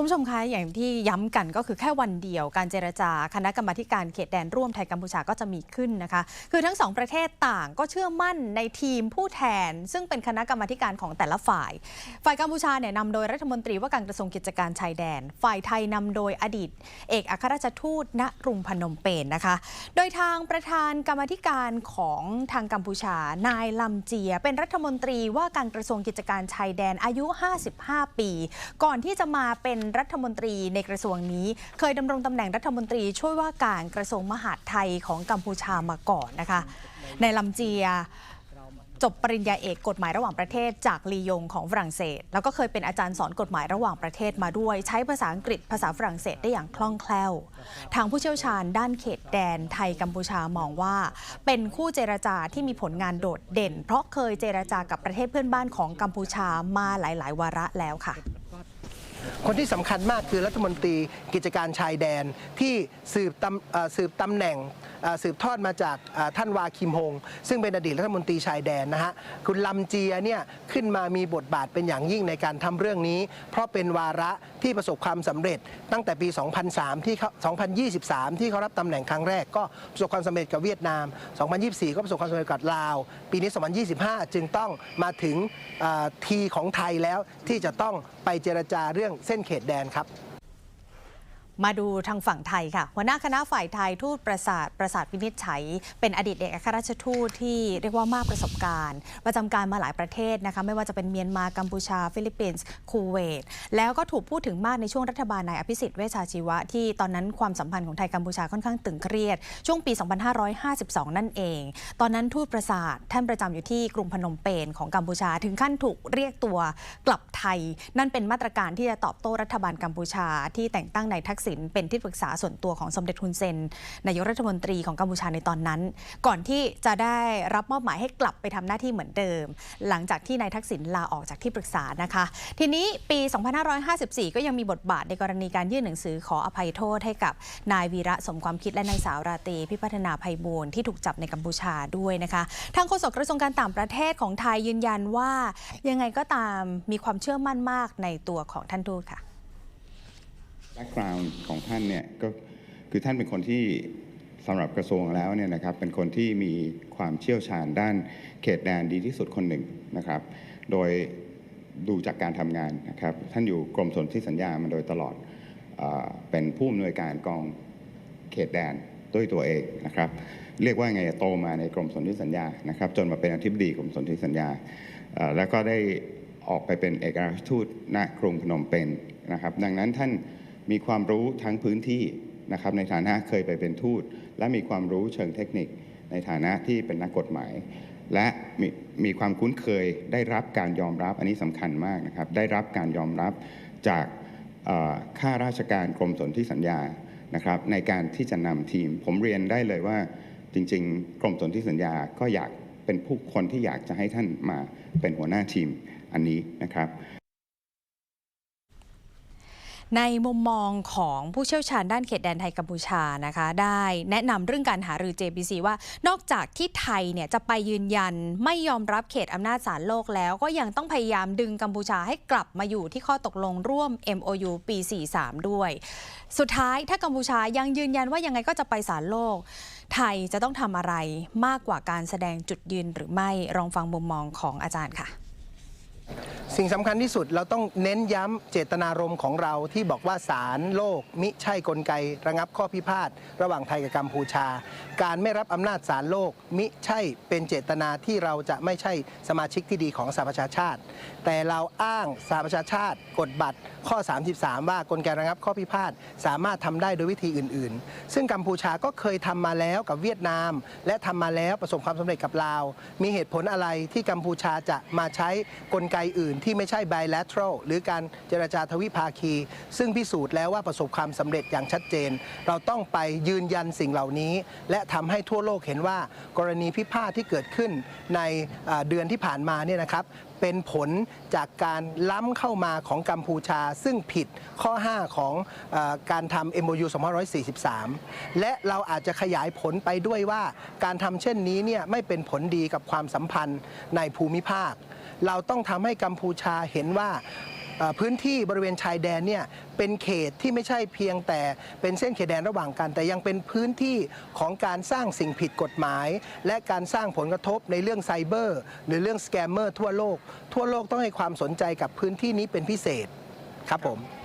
คุณผู้ชมคะอย่างที่ย้ำกันก็คือแค่วันเดียวการเจรจาคณะกรรมการเขตแดนร่วมไทยกัมพูชาก็จะมีขึ้นนะคะ คือทั้งสองประเทศต่างก็เชื่อมั่นในทีมผู้แทน ซึ่งเป็นคณะกรรมการของแต่ละฝ่าย ฝ่ายกัมพูชาเนี่ยนำโดยรัฐมนตรีว่าการกระทรวงกิจการชายแดน ฝ่ายไทยนำโดยอดีต เอกอัครราชทูตณกรุงพนมเปญนะคะ โดยทางประธานกรรมการของทางกัมพูชา นายลำเจีย เป็นรัฐมนตรีว่าการกระทรวงกิจการชายแดนอายุ 55 ปี ก่อนที่จะมาเป็นรัฐมนตรีในกระทรวงนี้ เคยดำรงตำแหน่งรัฐมนตรีช่วยว่าการกระทรวงมหาดไทยของกัมพูชามาก่อนนะคะ ในายลำเจียจบปริญญาเอกกฎหมายระหว่างประเทศจากลียงของฝรั่งเศส แล้วก็เคยเป็นอาจารย์สอนกฎหมายระหว่างประเทศมาด้วย ใช้ภาษาอังกฤษภาษาฝรั่งเศสได้อย่างคล่องแคล่ว ทางผู้เชี่ยวชาญด้านเขตแดนไทยกัมพูชามองว่า เป็นคู่เจรจาที่มีผลงานโดดเด่น เพราะเคยเจรจากับประเทศเพื่อนบ้านของกัมพูชามาหลาย ๆ วาระแล้วค่ะ คนที่สำคัญมากคือรัฐมนตรีกิจการชายแดนที่สืบตำสืบตำแหน่ง สืบทอดมาจากท่านวาคิมฮง ซึ่งเป็นอดีตรัฐมนตรีชายแดนนะฮะคุณลำเจียเนี่ยขึ้นมามีบทบาทเป็นอย่างยิ่งในการทำเรื่องนี้ เพราะเป็นวาระที่ประสบความสำเร็จตั้งแต่ปี 2003 ที่ 2023 ที่เขารับตำแหน่งครั้งแรกก็ประสบความสำเร็จกับเวียดนาม 2024 ก็ประสบความสำเร็จกับลาว ปีนี้ 2025 จึงต้องมาถึงทีของไทยแล้วที่จะต้องไปเจรจาเรื่องเส้นเขตแดนครับ มาดูทางฝั่งไทยค่ะ หัวหน้าคณะฝ่ายไทยทูตประสาทประสาทวินิจฉัย เป็นอดีตเอกอัครราชทูตที่เรียกว่ามากประสบการณ์ ประจำการมาหลายประเทศนะคะไม่ว่าจะเป็นเมียนมากัมพูชา ฟิลิปปินส์คูเวต แล้วก็ถูกพูดถึงมากในช่วงรัฐบาลนายอภิสิทธิ์เวชชาชีวะ ที่ตอนนั้นความสัมพันธ์ของไทยกัมพูชาค่อนข้างตึงเครียด ช่วงปี 2552 นั่นเอง ตอนนั้นทูตประสาทท่านประจำอยู่ที่กรุงพนมเปญของกัมพูชา ถึงขั้นถูกเรียกตัวกลับไทย นั่นเป็นมาตรการที่จะตอบโต้รัฐบาลกัมพูชาที่แต่งตั้งนายทักษิณเป็นที่ปรึกษาส่วนตัวของสมเด็จฮุนเซนนายกรัฐมนตรีของกัมพูชาในตอนนั้น ก่อนที่จะได้รับมอบหมายให้กลับไปทำหน้าที่เหมือนเดิม หลังจากที่นายทักษิณลาออกจากที่ปรึกษานะคะ ทีนี้ปี 2554 ก็ยังมีบทบาทในกรณีการยื่นหนังสือขออภัยโทษให้กับนายวีระสมความคิดและนางสาวราตรีพิพัฒนาภัยบูลย์ที่ถูกจับในกัมพูชาด้วยนะคะทางโฆษกกระทรวงการต่างประเทศของไทยยืนยันว่ายังไงก็ตามมีความเชื่อมั่นมากในตัวของท่านทูตค่ะ แบ็กกราวน์ของท่านเนี่ยก็คือท่านเป็นคนที่สำหรับกระทรวงแล้วเนี่ยนะครับเป็นคนที่มีความเชี่ยวชาญด้านเขตแดนดีที่สุดคนหนึ่งนะครับ โดยดูจากการทำงานนะครับ ท่านอยู่กรมสนธิสัญญามาโดยตลอดเอเป็นผู้อำนวยการกองเขตแดนด้วยตัวเองนะครับ เรียกว่าไงโตมาในกรมสนธิสัญญานะครับ จนมาเป็นอธิบดีกรมสนธิสัญญา แล้วก็ได้ออกไปเป็นเอกอัครราชทูตณกรุงพนมเปญนะครับ ดังนั้นท่าน มีความรู้ทั้งพื้นที่นะครับในฐานะเคยไปเป็นทูต และมีความรู้เชิงเทคนิคในฐานะที่เป็นนักกฎหมาย และมีมีความคุ้นเคยได้รับการยอมรับอันนี้สำคัญมากนะครับได้รับการยอมรับจากข้าราชการกรมสนธิสัญญานะครับในการที่จะนำทีม ผมเรียนได้เลยว่าจริง ๆ กรมสนธิสัญญาก็อยากเป็นผู้คนที่อยากจะให้ท่านมาเป็นหัวหน้าทีมอันนี้นะครับ ในมุมมองของผู้เชี่ยวชาญด้านเขตแดนไทยกัมพูชานะคะ ได้แนะนำเรื่องการหารือ JBC ว่านอกจากที่ไทยเนี่ยจะไปยืนยันไม่ยอมรับเขตอำนาจศาลโลกแล้ว ก็ยังต้องพยายามดึงกัมพูชาให้กลับมาอยู่ที่ข้อตกลงร่วม MOU ปี 43 ด้วย สุดท้ายถ้ากัมพูชายังยืนยันว่ายังไงก็จะไปศาลโลก ไทยจะต้องทำอะไรมากกว่าการแสดงจุดยืนหรือไม่ลองฟังมุมมองของอาจารย์ค่ะ สิ่งสำคัญที่สุดเราต้องเน้นย้ำเจตนารมณ์ของเราที่บอกว่าศาลโลก มิใช่กลไกระงับข้อพิพาทระหว่างไทยกับกัมพูชา การไม่รับอำนาจศาลโลก มิใช่เป็นเจตนาที่เราจะไม่ใช่สมาชิกที่ดีของสหประชาชาติ แต่เราอ้างสหประชาชาติ กฎบัตรข้อ 33 ว่ากลไกระงับข้อพิพาทสามารถทำได้โดยวิธีอื่น ๆ ซึ่งกัมพูชาก็เคยทำมาแล้วกับเวียดนาม และทำมาแล้วประสบความสำเร็จกับลาว มีเหตุผลอะไรที่กัมพูชาจะมาใช้กลไกอื่นที่ไม่ใช่ bilateral หรือการเจรจาทวิภาคี ซึ่งพิสูจน์แล้วว่าประสบความสำเร็จอย่างชัดเจน เราต้องไปยืนยันสิ่งเหล่านี้ และทำให้ทั่วโลกเห็นว่า กรณีพิพาทที่เกิดขึ้นในเดือนที่ผ่านมาเนี่ยนะครับเป็นผลจากการล้ำเข้ามาของกัมพูชา ซึ่งผิดข้อ 5 ของออการทำ MOU 2543 และเราอาจจะขยายผลไปด้วยว่าการทำเช่นนี้เนี่ยไม่เป็นผลดีกับความสัมพันธ์ในภูมิภาค เราต้องทำให้กัมพูชาเห็นว่าพื้นที่บริเวณชายแดนเนี่ยเป็นเขตที่ไม่ใช่เพียงแต่เป็นเส้นเขตแดนระหว่างกัน แต่ยังเป็นพื้นที่ของการสร้างสิ่งผิดกฎหมาย และการสร้างผลกระทบในเรื่องไซเบอร์ หรือเรื่องสแกมเมอร์ทั่วโลก ทั่วโลกต้องให้ความสนใจกับพื้นที่นี้เป็นพิเศษครับผม